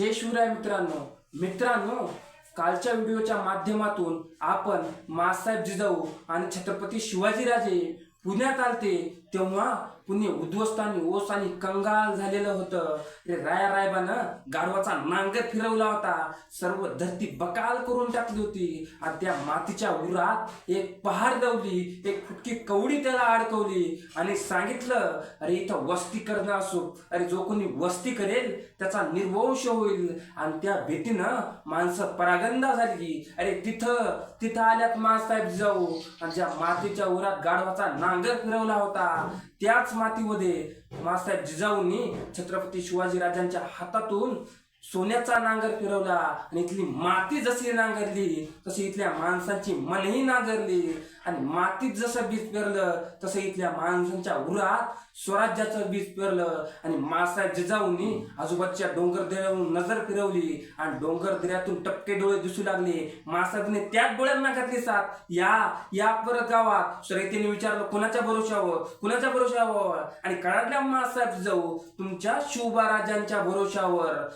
जय शिवराय मित्रांनो. मित्रांनो कालच्या व्हिडिओच्या माध्यमातून आपण मासाहेब जिजाऊ आणि छत्रपती शिवाजीराजे पुण्यात आलते तेव्हा पुणे उद्ध्वस्त आणि ओस आणि कंगाल झालेलं होतं. रे राया रायबानं गाढवाचा नांगर फिरवला होता. सर्व धरती बकाल करून टाकली होती. आणि त्या मातीच्या उरात एक पहार दवली एक फुटकी कवडी त्याला अडकवली. आणि सांगितलं अरे इथं वस्ती करणं असो. अरे जो कोणी वस्ती करेल त्याचा निर्वंश होईल. आणि त्या भीतीनं माणसं परागंदा झाली. अरे तिथं तिथं आल्यात माणसाहेब जाऊ. आणि ज्या मातीच्या उरात गाढवाचा नांगर फिरवला होता त्याच मातीमध्ये मासाहेब जिजाऊंनी छत्रपती शिवाजीराजांच्या हातातून सोन्याचा नांगर फिरवला आणि इथली माती जशी नांगरली तशी इथल्या माणसांची मनही नांगरली. आणि मातीत जसं बीज पेरलं तसं इथल्या माणसांच्या उरात स्वराज्याचं बीज पेरलं. आणि मासा जिजाऊनी आजोबाच्या डोंगर दऱ्यावरून नजर फिरवली आणि डोंगर दऱ्यातून टपके डोळे दिसू लागले. मासाने त्याच डोळ्यांना घातली साथ. या या परत गावात. श्रेतीने विचारलं कुणाच्या भरोशावर कुणाच्या भरोशावर आणि काळातल्या मासाहेब जिजाऊ तुमच्या शिवबाराजांच्या भरोशावर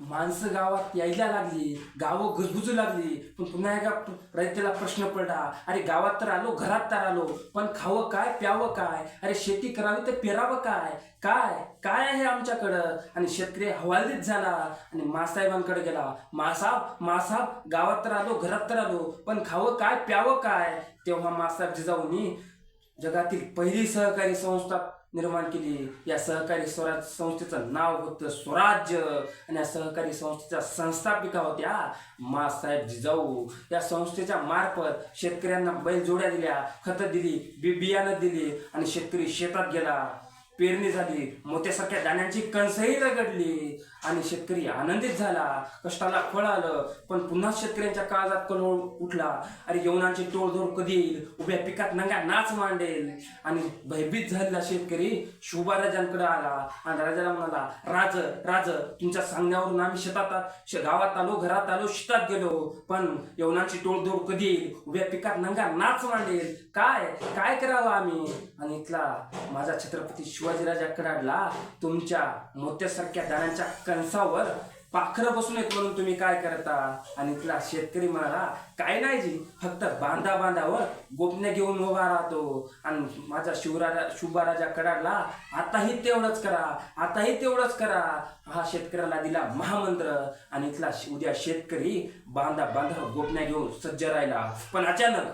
माणसं गावात यायला लागली गावं गजबुजू लागली पण पुन्हा एका रयतेला प्रश्न पडला अरे गावात तर आलो घरात तर आलो पण खावं काय प्यावं काय अरे शेती करावी तर पेरावं काय काय काय आहे आमच्याकडं? आणि शेतकरी हवालदित झाला आणि मासाहेबांकडे गेला मासाब मासाब गावात तर आलो घरात तर आलो पण खावं काय प्यावं काय? तेव्हा मासाहेब जिजाऊनी जगातील पहिली सहकारी संस्था निर्माण केली. या सहकारी स्वराज संस्थेचं नाव होतं स्वराज्य आणि या सहकारी संस्थेच्या संस्थापिका होत्या मासाहेब जिजाऊ. या संस्थेच्या मार्फत शेतकऱ्यांना बैलजोड्या दिल्या खतं दिली बी बियाणं दिली आणि शेतकरी शेतात गेला. पेरणी झाली. मोत्यासारख्या दाण्यांची कणसही रगडली. आणि शेतकरी आनंदित झाला. कष्टाला फळ आलं. पण पुन्हा शेतकऱ्यांच्या काळजात कलोळ उठला. अरे यवनांची टोळधोड कधी येईल? उभ्या पिकात नंगा नाच मांडेल. आणि भयभीत झालेला शेतकरी शिवबाराजांकडे आला. आणि राजाला म्हणाला राज राज तुमच्या सांगण्यावरून आम्ही शेतात गावात आलो घरात आलो शेतात गेलो. पण यवनांची टोळधोड कधी येईल? उभ्या पिकात नंगा नाच मांडेल. काय? काय करावं आम्ही? आणि इथला माझा छत्रपती शिवाजीराजा कडाडला तुमच्या मोत्यासारख्या दाण्यांच्या कणसावर पाखरं बसून येत म्हणून तुम्ही काय करता? आणि इथला शेतकरी म्हणाला काय नाही जी फक्त बांधा बांधावर गोपण्या घेऊन उभा राहतो. आणि माझा शिवराजा शुभाराजा कडाडला आताही तेवढंच करा आताही तेवढंच करा. हा शेतकऱ्याला दिला महामंत्र. आणि इथला उद्या शेतकरी बांधा बांधावर गोपण्या घेऊन सज्ज राहिला. पण अचानक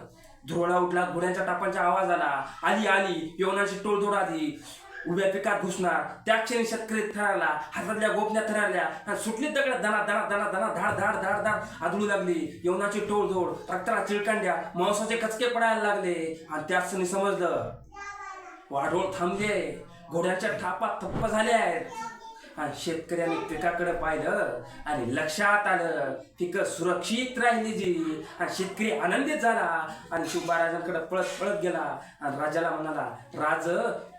धुरोळा उठला घोड्यांच्या टापांचा आवाज आला. आली आली येवनाची टोळधोड आली. उभ्या पिकात घुसणार त्या क्षणी शेतकरी थरारला हातातल्या गोपण्या थरारल्या आणि सुटली दगड दणा दणा दणा दणा धाड धाड धाड धाड आदळू लागली. यवनाची टोळधोड रक्ताला चिळकांड्या मांसाचे कचके पडायला लागले. आणि त्याच क्षणी समजलं वाढोळ थांबले घोड्याच्या थापा थप्प झाल्या आहेत. आणि शेतकऱ्यांनी पिकाकडे पाहिलं आणि लक्षात आलं पिकं सुरक्षित राहिली जी. आणि शेतकरी आनंदित झाला आणि शिवबाराजांकडे पळत पळत गेला आणि राजाला म्हणाला राज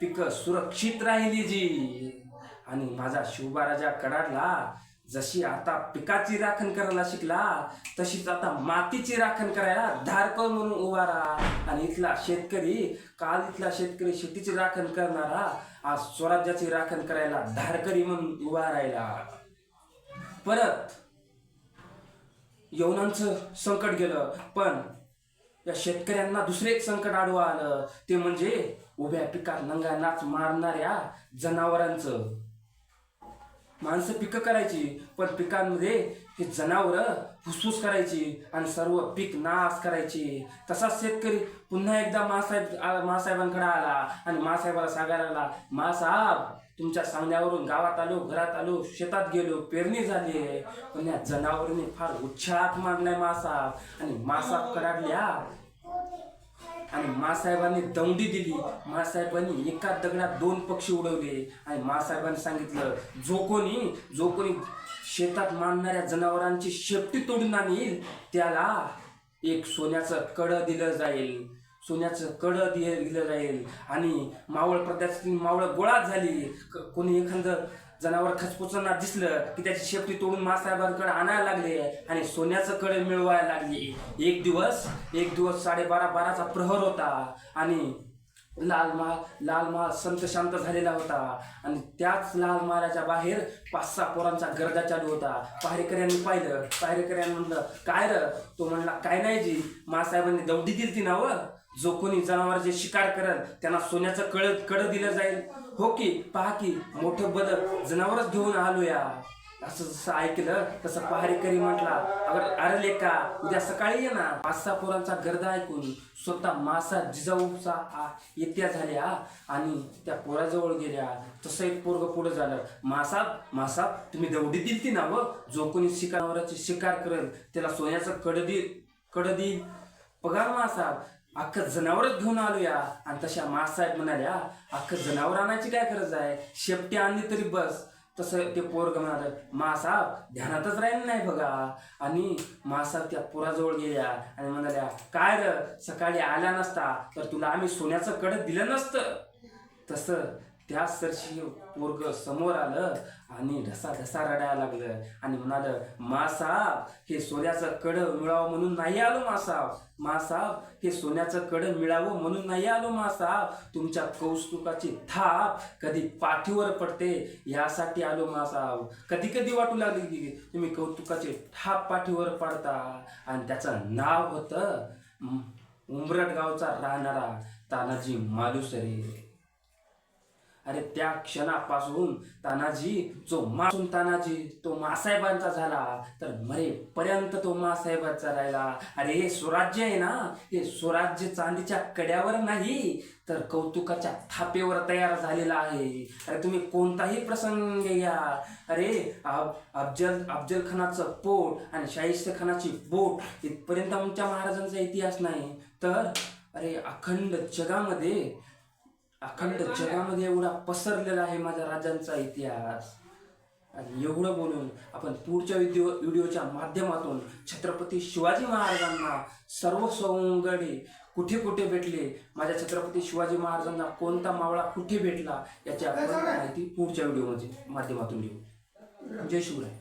पिकं सुरक्षित राहिली जी. आणि माझा शिवबाराजा कडाडला जशी आता पिकाची राखण करायला शिकला तशीच आता मातीची राखण करायला धारकर म्हणून उभा राहा. आणि इथला शेतकरी काल इथला शेतकरी शेतीची राखण करणारा आज स्वराज्याची राखण करायला धारकरी म्हणून उभा राहिला. परत यवनांचं संकट गेलं पण या शेतकऱ्यांना दुसरे एक संकट आडवं आलं. ते म्हणजे उभ्या पिकात नंगा नाच मारणाऱ्या जनावरांचं. माणसं पिकं करायची पण पिकांमध्ये हे जनावरं फुसफुस करायची आणि सर्व पीक नाश करायची. तसाच शेतकरी पुन्हा एकदा मासाहेब मासाहेबांकडे आला आणि मासाहेबाला सांगायला लागला मासाहेब तुमच्या सांगण्यावरून गावात आलो घरात आलो शेतात गेलो पेरणी झाली आहे. पण या जनावरांनी फार उत्साहात मागलाय मासाहेब आणि मासाहेब कडाडल्या आणि मासाहेबांनी दमडी दिली. मासाहेबांनी एका दगडात दोन पक्षी उडवले. आणि मासाहेबांनी सांगितलं जो कोणी जो कोणी शेतात मांडणाऱ्या जनावरांची शेपटी तोडून आणील त्याला एक सोन्याचं कडं दिलं जाईल. सोन्याचं कडं दिलं जाईल. आणि मावळ प्रदेशातील मावळ गोळा झाली. कोणी एखादं जनावर खचपुचना दिसलं की त्याची शेपटी तोडून मासाहेबांकडे आणायला लागले आणि सोन्याचं कडे मिळवायला लागली. एक दिवस एक दिवस साडेबारा बाराचा प्रहर होता आणि लाल महाल लाल महाल संत शांत झालेला होता. आणि त्याच लाल महालाच्या बाहेर पाच सहा पोरांचा गर्दा चालू होता. पहारेकऱ्यांनी पाहिलं. पहारेकऱ्यांनी म्हणलं काय र? तो म्हणला काय नाही जी. मासाहेबांनी दौडी दिली ती नावं जो कोणी जनावरांचे शिकार करल त्यांना सोन्याचं कळ कड दिलं जाईल. हो की पहा की मोठं बदल जनावरच घेऊन आलोया. असं जसं ऐकलं तसं पहारेकरी म्हटला अगर अरे लेका उद्या सकाळी ये ना. पाच सहा पोरांचा गर्दा ऐकून स्वतः मासा जिजाऊचा आ- येत्या झाल्या आणि त्या पोराजवळ गेल्या. तसं एक पोरग पुढे झालं. मासाब मासाब तुम्ही दौडी दिलती ती ना व? जो कोणी शिकाराची शिकार करेल त्याला सोन्याचं कड देईल कड देईल. पगार मासाब अख्खं जनावरच घेऊन आलूया. आणि तशा मासाहेब म्हणाल्या अख्खं जनावर आणायची काय गरज आहे? शेपटी आणली तरी बस. तसं ते पोरग म्हणाल मासाब ध्यानातच राहील नाही बघा. आणि मासाब त्या पोराजवळ गेल्या आणि म्हणाल्या काय र सकाळी आला नसता तर तुला आम्ही सोन्याचं कडक दिलं नसतं. तसं त्या सरशी पोरग समोर आलं आणि ढसा ढसा रडायला लागलं. आणि म्हणालं मासाब हे सोन्याचं कड मिळावं म्हणून नाही आलो मासाब. मासाब हे सोन्याचं कड मिळावं म्हणून नाही आलो मासाब. तुमच्या कौस्तुकाची थाप कधी पाठीवर पडते यासाठी आलो मासाब. कधी कधी वाटू लागली की तुम्ही कौतुकाची थाप पाठीवर पाडता. आणि त्याचं नाव होतं उंबरट गावचा राहणारा तानाजी मालुसरे. अरे त्या क्षणापासून तानाजी जो मासून तानाजी तो मासाहेबांचा झाला. तर मरेपर्यंत तो मासाहेबांचा राहिला. अरे हे स्वराज्य आहे ना हे स्वराज्य चांदीच्या कड्यावर नाही तर कौतुकाच्या थापेवर तयार झालेला आहे. अरे तुम्ही कोणताही प्रसंग घ्या. अरे अब अफजल अफजल खानाचं पोट आणि शाहिस्त खानाची बोट इथपर्यंत आमच्या महाराजांचा इतिहास नाही. तर अरे अखंड जगामध्ये अखंड जगामध्ये एवढा पसरलेला आहे माझ्या राज्यांचा इतिहास. आणि एवढं बोलून आपण पुढच्या व्हिडिओ व्हिडिओच्या माध्यमातून छत्रपती शिवाजी महाराजांना सर्व सवंगडी कुठे कुठे भेटले? माझ्या छत्रपती शिवाजी महाराजांना कोणता मावळा कुठे भेटला? याची आपण माहिती पुढच्या व्हिडिओमध्ये माध्यमातून घेऊ. जय शिवराय.